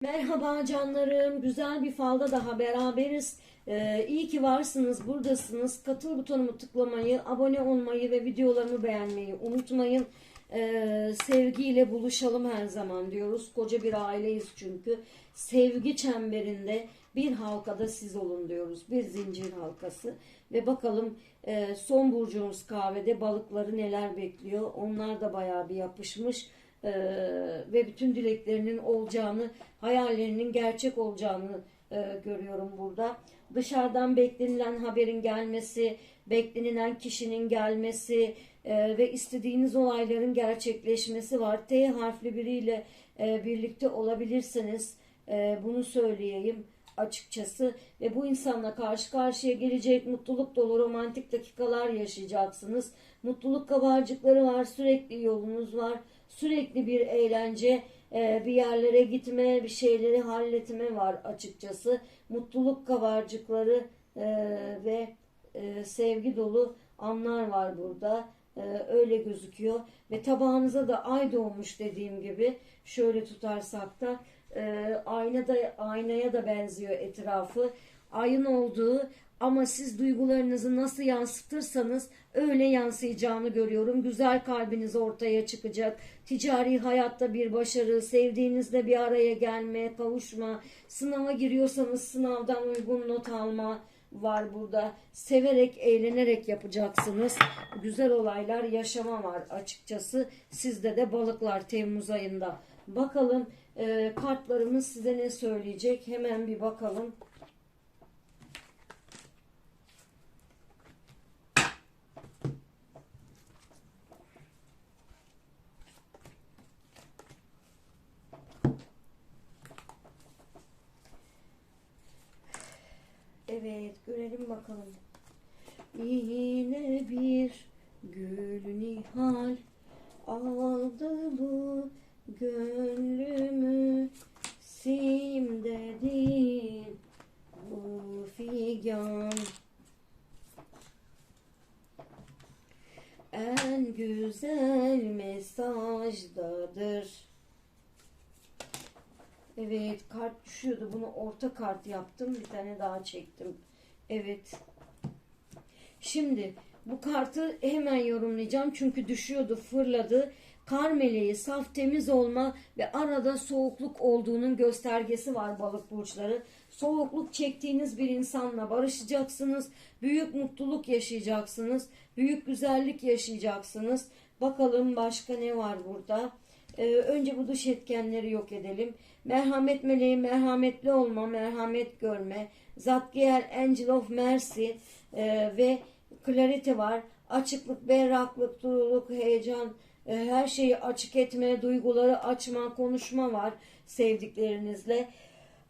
Merhaba canlarım. Güzel bir falda daha beraberiz. Ee, iyi ki varsınız, buradasınız. Katıl butonumu tıklamayı, abone olmayı ve videolarımı beğenmeyi unutmayın. Ee, sevgiyle buluşalım her zaman diyoruz. Koca bir aileyiz çünkü. Sevgi çemberinde bir halkada siz olun diyoruz. Bir zincir halkası. Ve bakalım e, son burcumuz kahvede balıkları neler bekliyor. Onlar da bayağı bir yapışmış. Ee, ve bütün dileklerinin olacağını, hayallerinin gerçek olacağını e, görüyorum burada. Dışarıdan beklenilen haberin gelmesi, beklenilen kişinin gelmesi e, ve istediğiniz olayların gerçekleşmesi var. T harfli biriyle e, birlikte olabilirsiniz. E, bunu söyleyeyim açıkçası ve bu insanla karşı karşıya gelecek mutluluk dolu romantik dakikalar yaşayacaksınız. Mutluluk kabarcıkları var, sürekli yolunuz var, sürekli bir eğlence, e, bir yerlere gitme, bir şeyleri halletme var açıkçası. Mutluluk kabarcıkları e, ve e, sevgi dolu anlar var burada. E, öyle gözüküyor ve tabağınıza da ay doğmuş dediğim gibi şöyle tutarsak da e, ayna da aynaya da benziyor etrafı. Ayın olduğu ama siz duygularınızı nasıl yansıtırsanız öyle yansıyacağını görüyorum. Güzel kalbiniz ortaya çıkacak. Ticari hayatta bir başarı, sevdiğinizle bir araya gelme, kavuşma, sınava giriyorsanız sınavdan uygun not alma var burada. Severek, eğlenerek yapacaksınız. Güzel olaylar yaşama var açıkçası. Sizde de balıklar Temmuz ayında. Bakalım e, kartlarımız size ne söyleyecek? Hemen bir bakalım. Evet görelim bakalım. Yine bir gül nihal aldı bu gönlümü simdedin bu figan en güzel mesajdadır. Evet kart düşüyordu. Bunu orta kart yaptım. Bir tane daha çektim. Evet. Şimdi bu kartı hemen yorumlayacağım. Çünkü düşüyordu, fırladı. Kar meleği, saf temiz olma ve arada soğukluk olduğunun göstergesi var balık burçları. Soğukluk çektiğiniz bir insanla barışacaksınız. Büyük mutluluk yaşayacaksınız. Büyük güzellik yaşayacaksınız. Bakalım başka ne var burada? Ee, önce bu dış etkenleri yok edelim. Merhamet meleği, merhametli olma, merhamet görme. Zadkiel Angel of Mercy e, ve Clarity var. Açıklık, berraklık, duruluk, heyecan, e, her şeyi açık etme, duyguları açma, konuşma var sevdiklerinizle.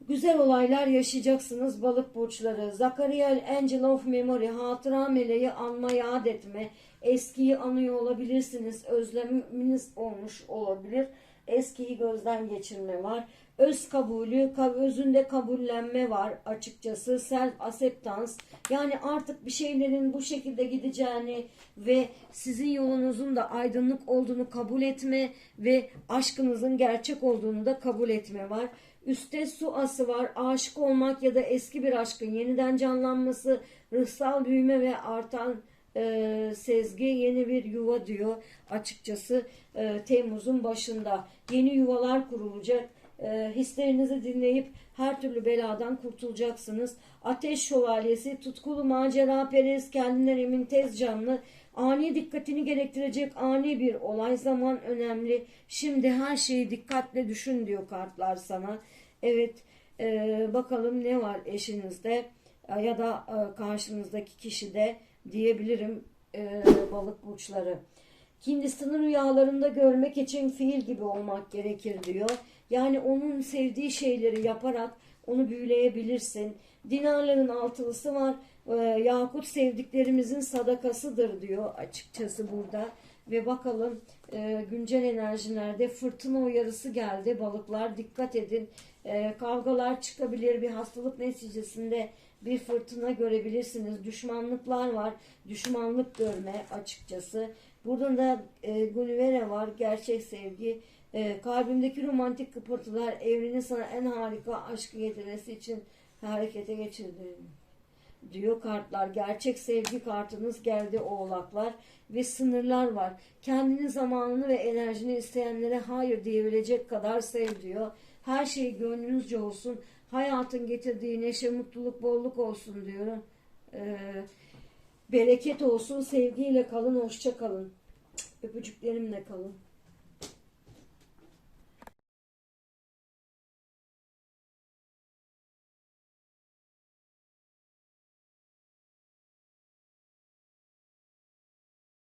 Güzel olaylar yaşayacaksınız balık burçları. Zakariel Angel of Memory, hatıra meleği anma, yad etme. Eskiyi anıyor olabilirsiniz. Özleminiz olmuş olabilir. Eskiyi gözden geçirme var. Öz kabulü, özünde kabullenme var açıkçası. Self acceptance. Yani artık bir şeylerin bu şekilde gideceğini ve sizin yolunuzun da aydınlık olduğunu kabul etme ve aşkınızın gerçek olduğunu da kabul etme var. Üste su ası var. Aşık olmak ya da eski bir aşkın yeniden canlanması, ruhsal büyüme ve artan e, sezgi yeni bir yuva diyor açıkçası e, Temmuz'un başında. Yeni yuvalar kurulacak. E, hislerinizi dinleyip her türlü beladan kurtulacaksınız. Ateş şövalyesi, tutkulu macera perest, kendinden emin tez canlı, ani dikkatini gerektirecek ani bir olay zaman önemli. Şimdi her şeyi dikkatle düşün diyor kartlar sana. Evet e, bakalım ne var eşinizde ya da e, karşınızdaki kişide diyebilirim e, balık burçları. Hindistan'ı rüyalarında görmek için fiil gibi olmak gerekir diyor. Yani onun sevdiği şeyleri yaparak onu büyüleyebilirsin. Dinarların altılısı var. E, Yakut sevdiklerimizin sadakasıdır diyor açıkçası burada. Ve bakalım e, güncel enerjilerde fırtına uyarısı geldi. Balıklar dikkat edin. E, kavgalar çıkabilir. Bir hastalık neticesinde bir fırtına görebilirsiniz. Düşmanlıklar var. Düşmanlık görme açıkçası. Burada da e, Gulliver'e var. Gerçek sevgi Ee, kalbimdeki romantik kıpırtılar evrenin sana en harika aşkı getirmesi için harekete geçirdi. Diyor kartlar. Gerçek sevgi kartınız geldi oğlaklar ve sınırlar var. Kendini zamanını ve enerjini isteyenlere hayır diyebilecek kadar sev diyor. Her şey gönlünüzce olsun. Hayatın getirdiği neşe, mutluluk, bolluk olsun diyor. Ee, bereket olsun. Sevgiyle kalın. Hoşça kalın. Öpücüklerimle kalın.